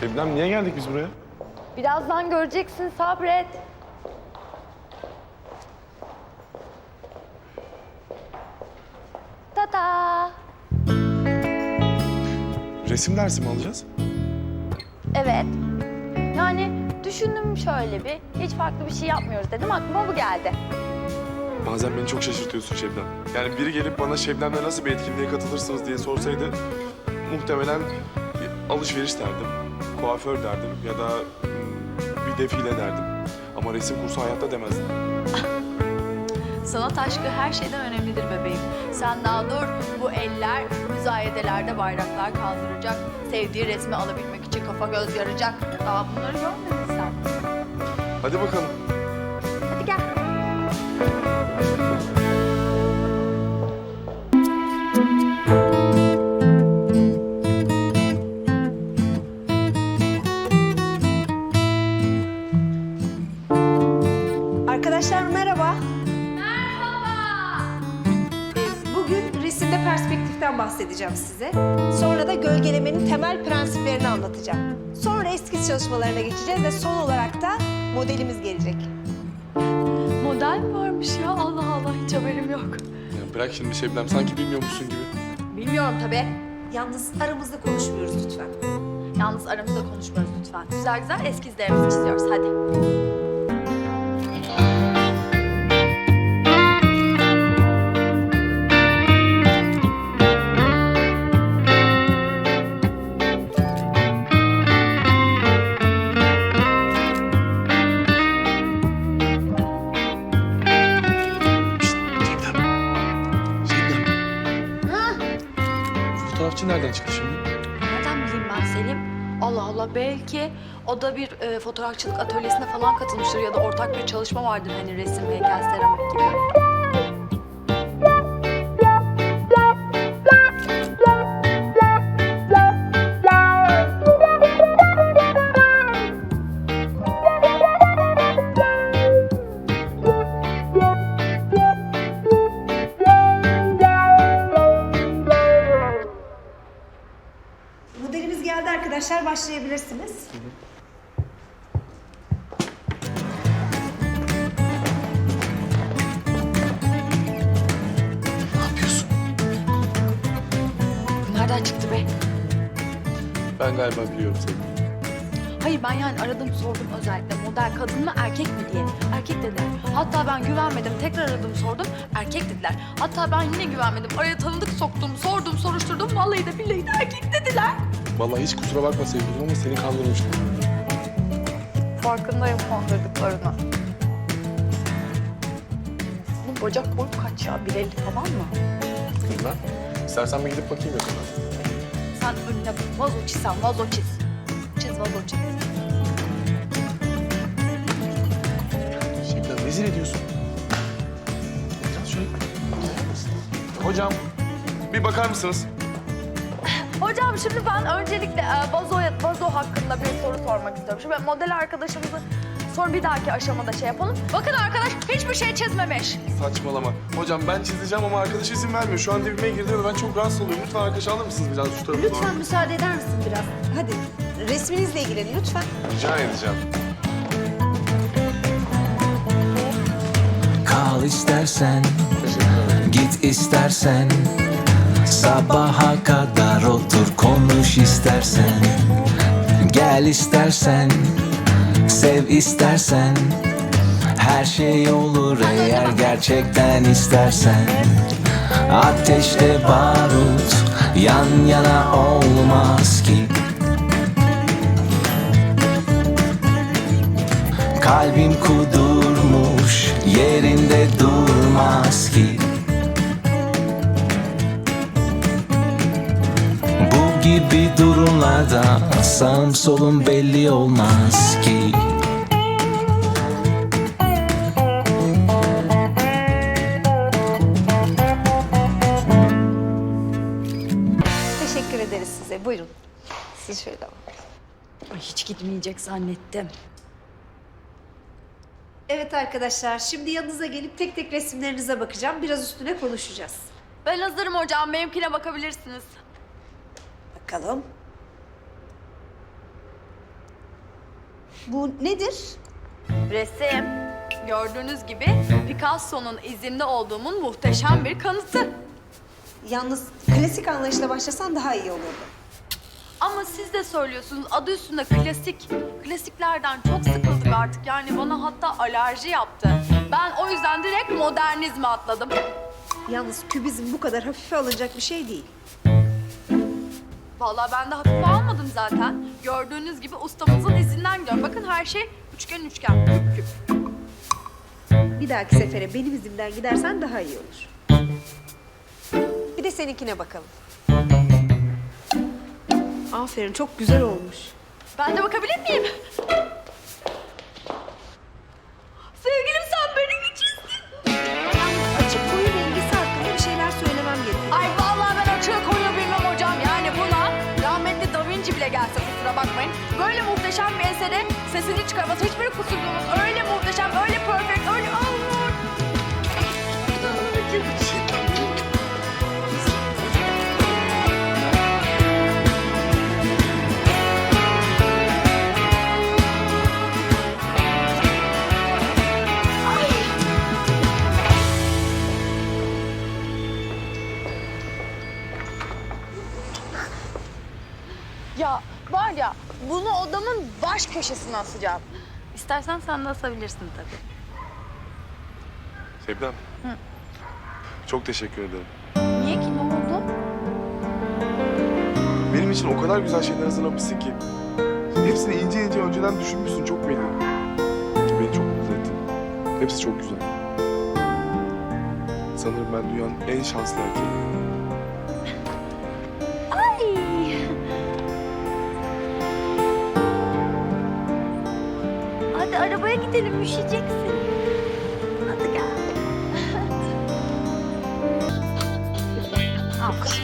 Şebnem niye geldik biz buraya? Birazdan göreceksin sabret. Tata. Resim dersi mi alacağız? Evet. Yani düşündüm şöyle bir. Hiç farklı bir şey yapmıyoruz dedim. Aklıma bu geldi. Bazen beni çok şaşırtıyorsun Şebnem. Yani biri gelip bana Şebnem'le nasıl bir etkinliğe katılırsınız diye sorsaydı... ...muhtemelen alışveriş derdim, kuaför derdim ya da hmm, bir defile derdim. Ama resim kursu hayatta demezdim. Sanat aşkı her şeyden önemlidir bebeğim. Sen daha dur, bu eller müzayedelerde bayraklar kaldıracak. Sevdiği resmi alabilmek için kafa göz yaracak. Daha bunları görmedin sen. Hadi bakalım. Hadi gel. Perspektiften bahsedeceğim size. Sonra da gölgelemenin temel prensiplerini anlatacağım. Sonra eskiz çalışmalarına geçeceğiz ve son olarak da modelimiz gelecek. Model mi varmış ya? Allah Allah hiç haberim yok. Ya bırak şimdi Şebnem sanki bilmiyormuşsun gibi. Bilmiyorum tabii. Yalnız aramızda konuşmuyoruz lütfen. Yalnız aramızda konuşmuyoruz lütfen. Güzel güzel eskizlerimizi çiziyoruz hadi. Fotoğrafçı nereden çıktı şimdi? Nereden bileyim ben Selim? Allah Allah belki o da bir e, fotoğrafçılık atölyesine falan katılmıştır ya da ortak bir çalışma vardır hani resim, heykel, seramik gibi. Başlayabilirsiniz. Ne yapıyorsun? Nereden çıktı be? Ben galiba biliyorum seni. Hayır ben yani aradım sordum özellikle model kadın mı erkek mi diye. Erkek dediler. Hatta ben güvenmedim tekrar aradım sordum erkek dediler. Hatta ben yine güvenmedim araya tanıdık soktum sordum soruşturdum vallahi de billahi de erkek dediler. Vallahi hiç kusura bakma sevgilim ama seni kandırmıştım. Farkındayım kandırdıklarını. Bu bacak boyu kaç ya? 1.50 falan mı? Bilmem. İstersen bir gidip bakayım yakından. Sen önüne vazo çizsen vazo çiz. Çiz vazo çiz. Şebnem rezil ediyorsun. Biraz şöyle... Hocam, bir bakar mısınız? Hocam şimdi ben öncelikle e, vazo, vazo hakkında bir soru sormak istiyorum. Şimdi model arkadaşımızı sonra bir dahaki aşamada şey yapalım. Bakın arkadaş hiçbir şey çizmemiş. Saçmalama. Hocam ben çizeceğim ama arkadaş izin vermiyor. Şu an dibime girdi ve ben çok rahatsız oluyorum. Lütfen arkadaş alır mısınız biraz şu tarafa doğru? Lütfen müsaade eder misin biraz? Hadi resminizle ilgilenin lütfen. Rica edeceğim. Kal istersen, Teşekkür ederim. git istersen Sabaha kadar otur konuş istersen. Gel istersen, sev istersen. Her şey olur eğer gerçekten istersen. Ateşte barut yan yana olmaz ki. Kalbim kudurmuş yerinde durmaz ki gibi durumlarda sağım solum belli olmaz ki Teşekkür ederiz size. Buyurun. Siz şöyle alın. Ay, hiç gitmeyecek zannettim. Evet arkadaşlar, şimdi yanınıza gelip tek tek resimlerinize bakacağım. Biraz üstüne konuşacağız. Ben hazırım hocam. Benimkine bakabilirsiniz. Bakalım. Bu nedir? Resim. Gördüğünüz gibi Picasso'nun izinde olduğumun muhteşem bir kanıtı. Yalnız klasik anlayışla başlasan daha iyi olurdu. Ama siz de söylüyorsunuz adı üstünde klasik. Klasiklerden çok sıkıldık artık yani bana hatta alerji yaptı. Ben o yüzden direkt modernizme atladım. Yalnız kübizm bu kadar hafife alınacak bir şey değil. Vallahi ben de hafife almadım zaten. Gördüğünüz gibi ustamızın izinden gidiyorum. Bakın her şey üçgen üçgen, küp küp. Bir dahaki sefere benim izimden gidersen daha iyi olur. Bir de seninkine bakalım. Aferin, çok güzel olmuş. Ben de bakabilir miyim? Çıkarması hiçbir kusur bunu odamın baş köşesine asacağım. İstersen sen de asabilirsin tabii. Şebnem. Çok teşekkür ederim. Niye ki ne oldu? Benim için o kadar güzel şeyler hazırlamışsın ki. Hepsini ince ince önceden düşünmüşsün çok belli. Beni çok mutlu ettin. Hepsi çok güzel. Sanırım ben dünyanın en şanslı erkeğim. arabaya gidelim üşüyeceksin. Hadi gel. Al kızım.